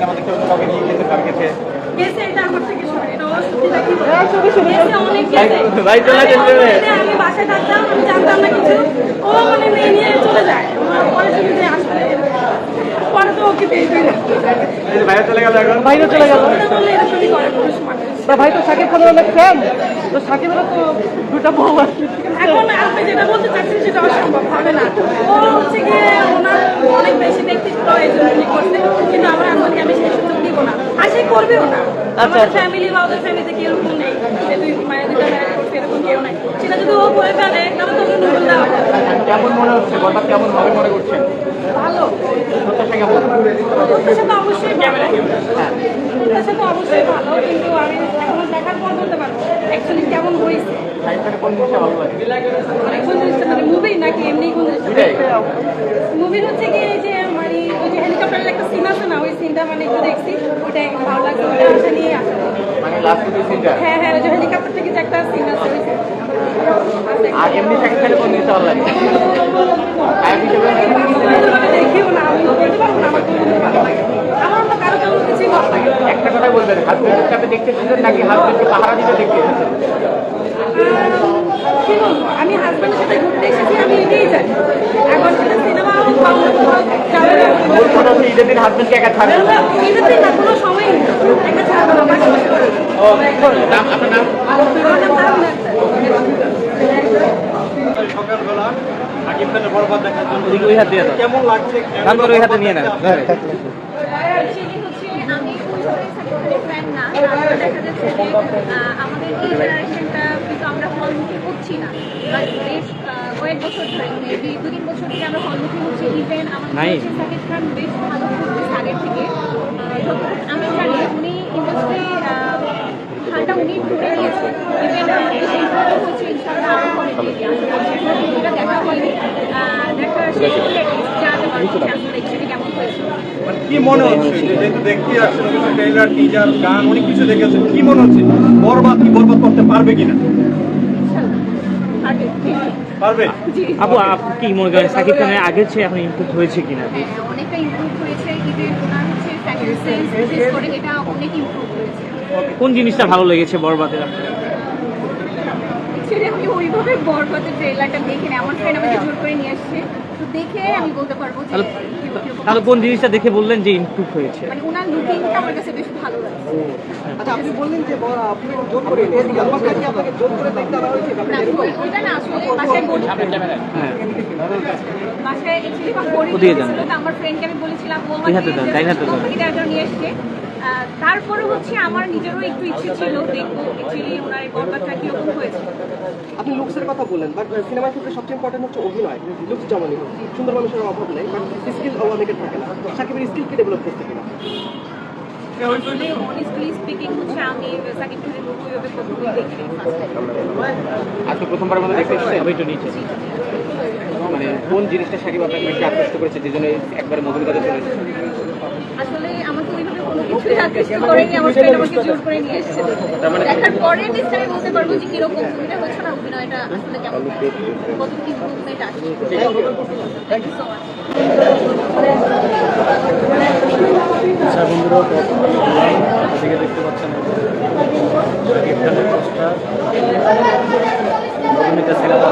Cinema দেখতে অন্য কাউকে নিয়ে গেছে তার কাছে গেছে এটা আমার থেকে সরে এটা ও সত্যি নাকি গেছে ভাই চলে গেছে রে। পরে আমি বাসায় থাকতাম আমি জানতাম না কিছু। ও মানে মেয়ে নিয়ে চলে যায়। পরে শুনি আসলে পরে তো ওকে পেয়ে পেয়ে এই যে বাইরে চলে গেল বাইরে চলে ভাই তো সাকিব খানের অনেক ফ্যান তো সাকিবের তো দুটা বউ আছে। এখন আপনি যেটা বলতে চাচ্ছেন সেটা অসম্ভব হবে না। ও হচ্ছে গিয়ে অনেক বেশি ব্যক্তিত্ব এই জন্য উনি করছে কিন্তু আমার আম্মাকে আমি সেই সুযোগ দিব না? আর সে করবেও না। আমাদের ফ্যামিলি বা ওদের ফ্যামিলিতে কেউ এরকম নেই যে তুই মায়ের দুটো ম্যারেজ করছে এরকম কেউ নাই। সেটা যদি ও করে ফেলে তাহলে দেওয়া কেমন মনে হচ্ছে? কেমন হবে মনে করছেন ভালো। প্রত্যাশা কেমন? প্রত্যাশা তো অবশ্যই ভালো। প্রত্যাশা তো অবশ্যই ভালো কিন্তু আমি এখন দেখার পর বলতে পারব অ্যাকচুয়ালি কেমন হয়েছে? মানে মানে মুভি। মুভির হচ্ছে কি এই যে মানে ওই যে হেলিকপ্টারের একটা সিন আছে না ওই সিনটা মানে একটু দেখছি একটু ভালো লাগছে ওইটা আশা নিয়ে আসা মানে লাস্ট দুই সিনটা হ্যাঁ হ্যাঁ ওই যে হেলিকপ্টার থেকে যে একটা সিন আছে ওই আর এমনি শাহিদ খানের কোন জিনিসটা ভালো লাগে আয়াত হিসেবে দেখিও না আমি বলতে পারব না আমার কোন ভালো লাগে আমার অন্য কারও তেমন কিছুই ভালো লাগে না। একটা কথা বলবেন হাজবেন্ডের সাথে দেখতে এসেছেন নাকি হাজবেন্ডকে পাহারা দিতে দেখতে এসেছেন কি বলব আমি হাজব্যান্ডের সাথে ঘুরতে এসেছি আমি এটাই জানি এখন সেটা সিনেমা হোক বা অন্য কোথাও যাবে না মূল কথা হচ্ছে ঈদের দিন হাজবেন্ডকে একা ছাড়বেন না এটাতে না কোনো সময় নেই একটা ছাড়বো না পাশে বসে করব। নাম আপনার নাম আমার নাম তারুণ আক্তার। সকালবেলা সাকিব খানের বরবাদ দেখার জন্য ওদিকে ওই হাত দিয়ে কেমন লাগছে ওই হাতে নিয়ে নেন আমাদের এই জেনারেশনটা কিন্তু আমরা হলমুখী হচ্ছি না বেশ কয়েক বছর ধরে মেবি দু তিন বছর থেকে আমরা হলমুখী হচ্ছি ইভেন আমাদের সাকিব খান বেশ ভালো করতেছে আগের থেকে আমি জানি উনি ইন্ডাস্ট্রি হালটা উনি ধরে নিয়েছেন। ইভেন আমাদের সেই ধরনের হচ্ছে মানে কি মনে হচ্ছে? যে যেহেতু দেখতে আসছেন ট্রেলার টিজার গান অনেক কিছু দেখেছেন কি মনে হচ্ছে? বরবাদ কি বরবাদ করতে পারবে কিনা? পারবে আপু আপনি কি মনে করেন সাকিব খানের আগের চেয়ে এখন ইমপ্রুভ হয়েছে কিনা? হ্যাঁ, অনেকটা ইমপ্রুভ হয়েছে ইভেন ওনার হচ্ছে ফ্যাক্টরি সেন্স বিশেষ করে এটা অনেক ইমপ্রুভ হয়েছে। কোন জিনিসটা ভালো লেগেছে বরবাদের আপনার? ওইভাবে বরবাদের ট্রেলারটা দেখে নিই আমার ফ্রেন্ড আমাকে জোর করে নিয়ে আসছে। তো দেখে আমি বলতে পারব যে তাহলে- কোন জিনিসটা দেখে বললেন যে ইমপ্রুভ হয়েছে? মানে ওনার লুকিংটা আমার কাছে বেশ ভালো লাগছে। আচ্ছা আপনি বললেন যে আপনি না ওইটা না আসলে বাসায় বলি হ্যাঁ। বাসায় বোরিং তো আমার ফ্রেন্ডকে আমি বলেছিলাম ও হাতে দেন। আমাকে নিয়ে আহ, তারপরে হচ্ছে আমার নিজেরও একটু ইচ্ছে ছিল দেখব অ্যাকচুয়ালি ওনার এই বরবাদটা কীরকম হয়েছে। আপনি লুকসের কথা বললেন বাট সিনেমার ক্ষেত্রে সবচেয়ে ইম্পর্টেন্ট হচ্ছে অভিনয়। লুকস হোক সুন্দর মানুষের অভাব নেই বাট স্কিল অনেকের থাকে না। সাকিবের স্কিলকে ডেভেলপ করতে কিনা? আসলে অনেস্টলি স্পিকিং হচ্ছে আমি সাকিব খানের মুভি ওইভাবে কখনোই দেখিনি আজকে প্রথমবারের মধ্যে দেখতে এসেছেন? আমি একটু নিচে। মানে কোন জিনিসটা সাকিব আপনাকে বেশি আকৃষ্ট করেছে যে জন্য একবারে মুভির কথা চলে আসলে আমাকে ওইভাবে কিছুই আকৃষ্ট করেনি আমার ফ্রেন্ড আমাকে জোর করে নিয়ে এসেছে দেখার পরে নেক্সট আমি বলতে পারব যে কীরকম মুভিটা হয়েছে না অভিনয়টা আসলে কেমন কত কি ইম্প্রুভমেন্ট আসছে। থ্যাংক ইউ সো মাচ বন্ধুরা দেখতে পাচ্ছেন সাকিব পোস্টার। অভিনেতা সিনেমা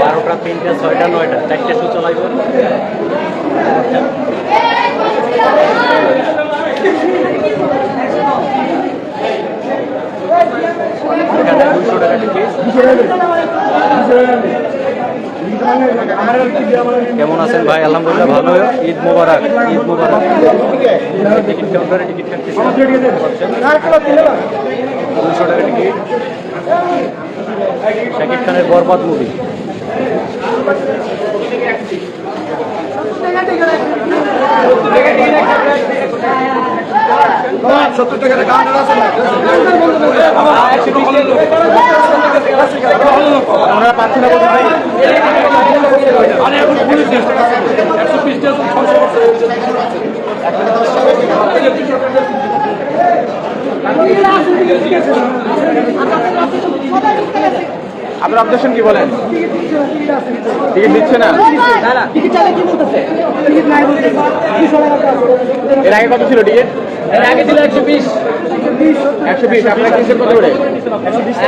বারোটা, তিনটা, ছয়টা, নয়টা, চারটে শো টিকিট। কেমন আছেন ভাই? আলহামদুলিল্লাহ, ভালো। ঈদ মোবারক ঈদ মোবারক। টিকিট কাউন্টারে টিকিট দুশো টাকা টিকিট। শাকিব খানের বরবাদ মুভি সত্তর টাকা আমরা পাচ্ছি না বলতে ভাই আপনার অবজেকশন কি বলেন? টিকিট দিচ্ছে না? এর আগে কত ছিল টিকিট? এর আগে ছিল একশো বিশ। একশো বিশ আপনার কিসের কত করে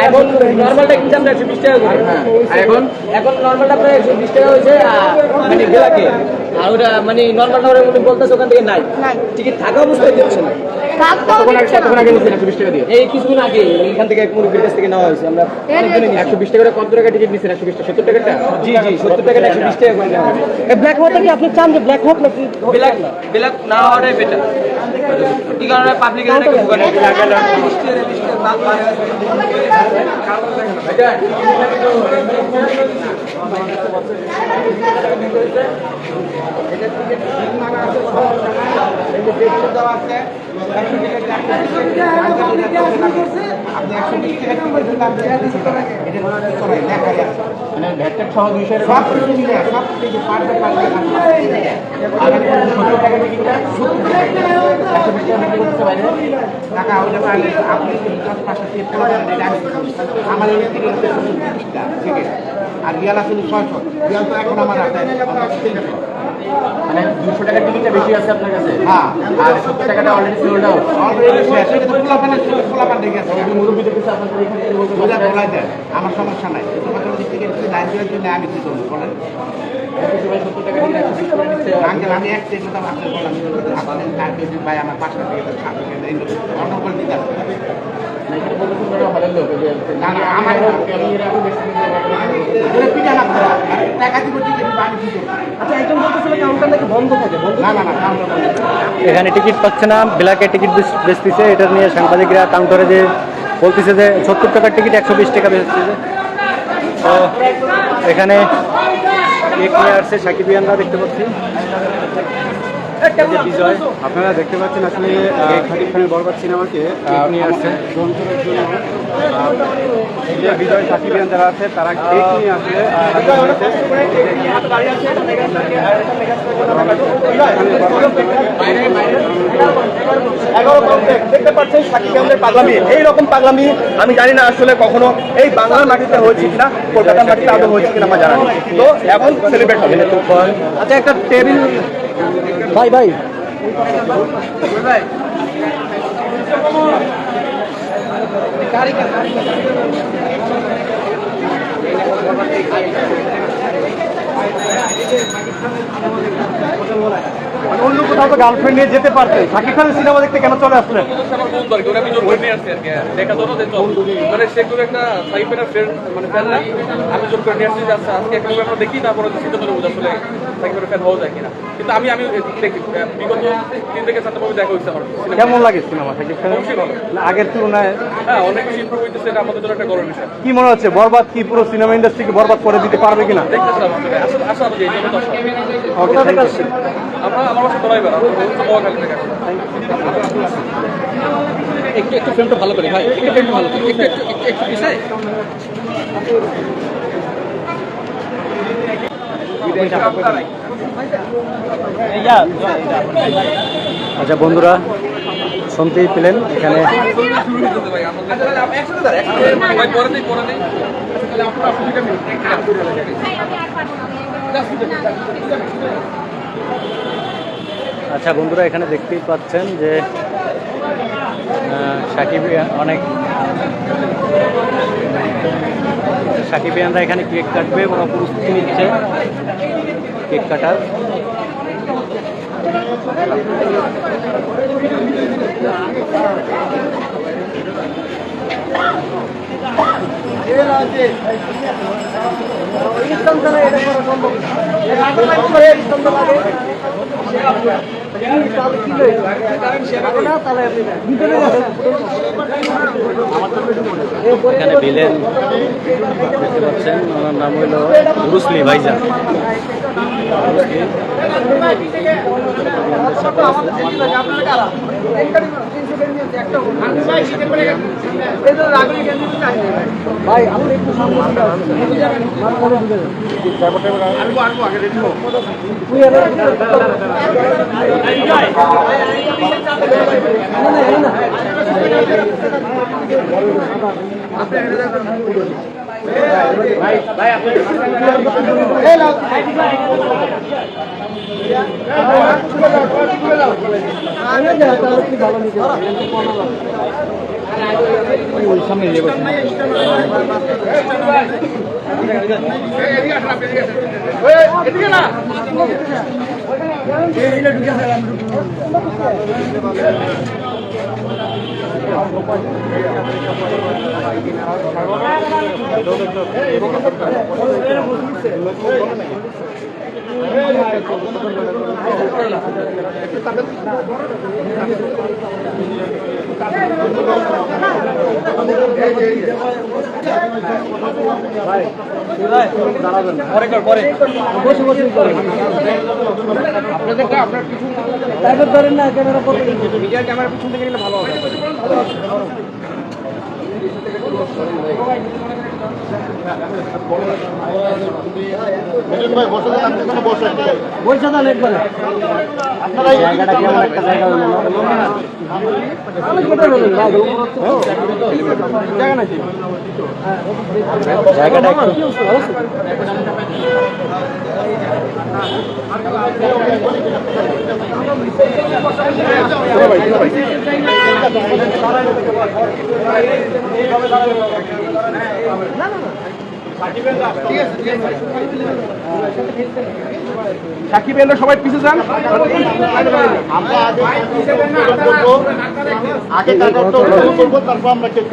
এখন নর্মালটা কিনছি একশো বিশ টাকা করে হ্যাঁ এখন এখন নর্মালটা প্রায় একশো বিশ টাকা হয়েছে মানে গেলাকে আর ওটা মানে নর্মালটা ওরা উনি বলতেছে ওখান থেকে নাই টিকিট থাকা অবস্থায় দিচ্ছে না এই কিছুদিন আগে এখান থেকে মুরগির কাছ থেকে নেওয়া হয়েছে আমরা একশো বিশ টাকা করে কত টাকা টিকিট নিচ্ছেন একশো বিশ টাকা সত্তর টাকাটা জি জি সত্তর টাকাটা একশো বিশ টাকা ব্ল্যাক হওয়াটা কি আপনি চান যে ব্ল্যাক হোক নাকি বিলাক বিলাক না হওয়াটাই বেটার কি কারণে পাবলিকের এটাকে টাকা হলে পারলে আপনি দশ রিয়াল আছে ছয়শো। রিয়াল তো এখন আমার হাতে। মানে দুশো টাকার টিকিটটা বেশি আছে আপনার কাছে? হ্যাঁ। আর সত্তর টাকাটা অলরেডি সোল্ড আউট অলরেডি শেষ। এটা তো খোলাপানে খোলাপান রেখে আছে মুরব্বীদের কাছে আপনাদের এখান থেকে বলতে বোঝা পারছেন। খোলাই দেয় আমার সমস্যা নাই। তোমাদের দিক থেকে দেওয়ার জন্য আমি কি করব বলেন। আমি এক দাম আপনার বললাম ভাই আমার পাঁচটা অন্য করে দিতে হবে। না, এখানে কি এখানে টিকিট পাচ্ছে না ব্ল্যাকে টিকিট বেচ- বেচতেছে। এটা নিয়ে সাংবাদিকরা কাউন্টারে যে বলতেছে যে সত্তর টাকার টিকিট, একশো বিশ টাকা বেচতেছে। তো এখানে কেক নিয়ে আসছে সাকিবিয়ানরা দেখতে পাচ্ছি। যে বিজয় আপনারা দেখতে পাচ্ছেন আসলে সাকিব খানের বরবাদ সিনেমাকে কেক নিয়ে আসছে গ্রহণ করার জন্য যে বিজয় সাকিব ইয়ান যারা আছে তারা কেক নিয়ে আসলে দেখতে পাচ্ছেন সাকিব খানের পাগলামি এইরকম পাগলামি আমি জানি না আসলে কখনো এই বাংলার মাটিতে হয়েছে কিনা কলকাতার মাটিতে আদৌ হয়েছে কিনা আমার জানা নেই তো এখন সেলিব্রেট হবে আচ্ছা একটা টেবিল ভাই ভাই মানে অন্য কোথাও তো গার্লফ্রেন্ড নিয়ে যেতে পারতেন সাকিব খানের সিনেমা দেখতে কেন চলে আসলেন মানে মানে আচ্ছা কেমন লাগে সিনেমা সাকিব খানের অবশ্যই ভালো না, আগের তুলনায় হ্যাঁ অনেক বেশি ইম্প্রুভ হইতেছে এটা আমাদের জন্য একটা বিষয় কি মনে হচ্ছে বরবাদ কি পুরো সিনেমা ইন্ডাস্ট্রিকে বরবাদ করে দিতে পারবে কিনা দেখতেছিলাম আসলে আসলে বেড়া থেকে আসি। একটু একটু ফ্রেমটা ভালো করে ভাই একটু ফ্রেমটা ভালো করে একটু একটু একটু একটু আচ্ছা বন্ধুরা শুনতেই পেলেন এখানে ভাই পরে পরে নেই। আচ্ছা বন্ধুরা, এখানে দেখতেই পাচ্ছেন যে সাকিব, অনেক সাকিবিয়ানরা এখানে কেক কাটবে ওরা প্রস্তুতি নিচ্ছে কেক কাটার। ইসলাম ছাড়া এটা করা সম্ভব না। আগে করে ইসলাম তো লাগে এখানে ভিলেন দেখতে পাচ্ছেন ওনার নাম হইল কেন্দ্রিত কাহিনী ভাই। আপনি একটু সামনে এবার ভিতরে ঢুকো। না, না, এই না। পরে কর পরে বসে বসে করেন তারপর ধরেন না ক্যামেরা মিডিয়ার ক্যামেরা পিছন থেকে গেলে ভালো হবে। বসে দেন একবারে। জায়গাটা কেমন একটা জায়গা হলো জায়গাটা একটু সাকিব এলো সবাই পিছিয়ে যান। আমরা আগে করব তারপর আমরা কেক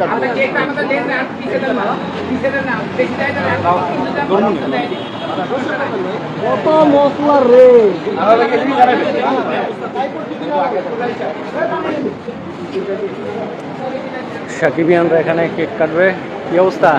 কত মশলা রে? সাকিবিয়ানরা এখানে কেক কাটবে। কি অবস্থা